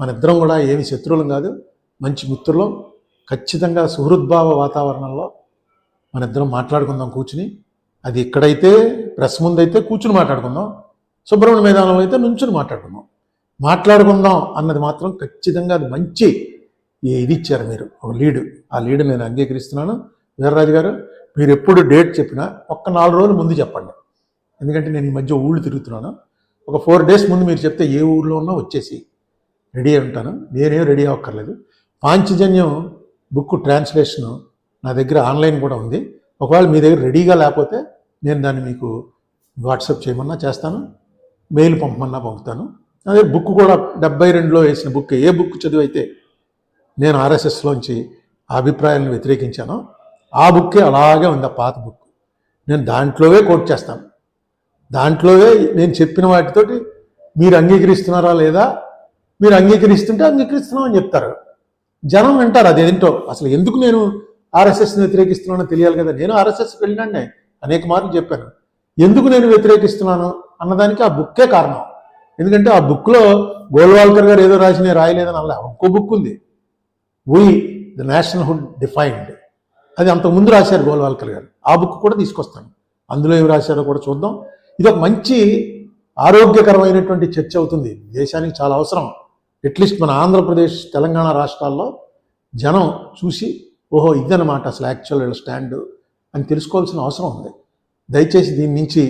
మన ఇద్దరం కూడా ఏమి శత్రువులం కాదు. మంచి మిత్రులం. ఖచ్చితంగా సుహృద్భావ వాతావరణంలో మన ఇద్దరం మాట్లాడుకుందాం కూర్చుని. అది ఇక్కడైతే ప్రెస్ ముందు అయితే కూర్చుని మాట్లాడుకుందాం. సుబ్రహ్మణ్య మైదానంలో అయితే నుంచుని మాట్లాడుకుందాం. మాట్లాడుకుందాం అన్నది మాత్రం ఖచ్చితంగా అది మంచి ఇది ఇచ్చారు మీరు. ఒక లీడు. ఆ లీడు నేను అంగీకరిస్తున్నాను. వీర్రాజు గారు మీరు ఎప్పుడు డేట్ చెప్పినా ఒక్క నాలుగు రోజులు ముందు చెప్పండి. ఎందుకంటే నేను ఈ మధ్య ఊళ్ళు తిరుగుతున్నాను. ఒక ఫోర్ డేస్ ముందు మీరు చెప్తే ఏ ఊళ్ళో ఉన్నా వచ్చేసి రెడీ అయి ఉంటాను. నేనేం రెడీ అవ్వక్కర్లేదు. పాంచజన్యం బుక్ ట్రాన్స్లేషన్ నా దగ్గర ఆన్లైన్ కూడా ఉంది. ఒకవేళ మీ దగ్గర రెడీగా లేకపోతే నేను దాన్ని మీకు వాట్సాప్ చేయమన్నా చేస్తాను. మెయిల్ పంపమన్నా పంపుతాను. అదే బుక్ కూడా డెబ్బై రెండులో వేసిన బుక్. ఏ బుక్ చదివైతే నేను ఆర్ఎస్ఎస్లోంచి అభిప్రాయాలను వ్యతిరేకించానో ఆ బుక్కే అలాగే ఉంది ఆ పాత బుక్. నేను దాంట్లోవే కోట్ చేస్తాను. దాంట్లోవే నేను చెప్పిన వాటితోటి మీరు అంగీకరిస్తున్నారా లేదా మీరు అంగీకరిస్తుంటే అంగీకరిస్తున్నామని చెప్తారు. జనం వింటారు అదేంటో. అసలు ఎందుకు నేను ఆర్ఎస్ఎస్ని వ్యతిరేకిస్తున్నానో తెలియాలి కదా. నేను ఆర్ఎస్ఎస్ వెళ్ళినండి అనేక మార్లు చెప్పాను. ఎందుకు నేను వ్యతిరేకిస్తున్నాను అన్నదానికి ఆ బుక్కే కారణం. ఎందుకంటే ఆ బుక్లో గోల్వాల్కర్ గారు ఏదో రాసి నేను రాయలేదని అలా ఇంకో బుక్ ఉంది. We the national hood defined అది అంతకుముందు రాశారు గోల్వాల్కర్ గారు. ఆ బుక్ కూడా తీసుకొస్తాను. అందులో ఏమి రాశారో కూడా చూద్దాం. ఇది ఒక మంచి ఆరోగ్యకరమైనటువంటి చర్చ అవుతుంది. దేశానికి చాలా అవసరం. అట్లీస్ట్ మన ఆంధ్రప్రదేశ్ తెలంగాణ రాష్ట్రాల్లో జనం చూసి ఓహో ఇదనమాట అసలు యాక్చువల్ వీళ్ళ స్టాండ్ అని తెలుసుకోవాల్సిన అవసరం ఉంది. దయచేసి దీని నుంచి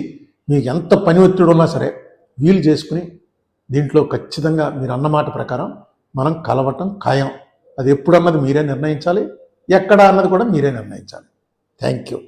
మీకు ఎంత పని ఒత్తిడి ఉన్నా సరే వీలు చేసుకుని దీంట్లో ఖచ్చితంగా మీరు అన్నమాట ప్రకారం మనం కలవటం ఖాయం. అది ఎప్పుడన్నది మీరే నిర్ణయించాలి ఎక్కడ అన్నది కూడా మీరే నిర్ణయించాలి. Thank you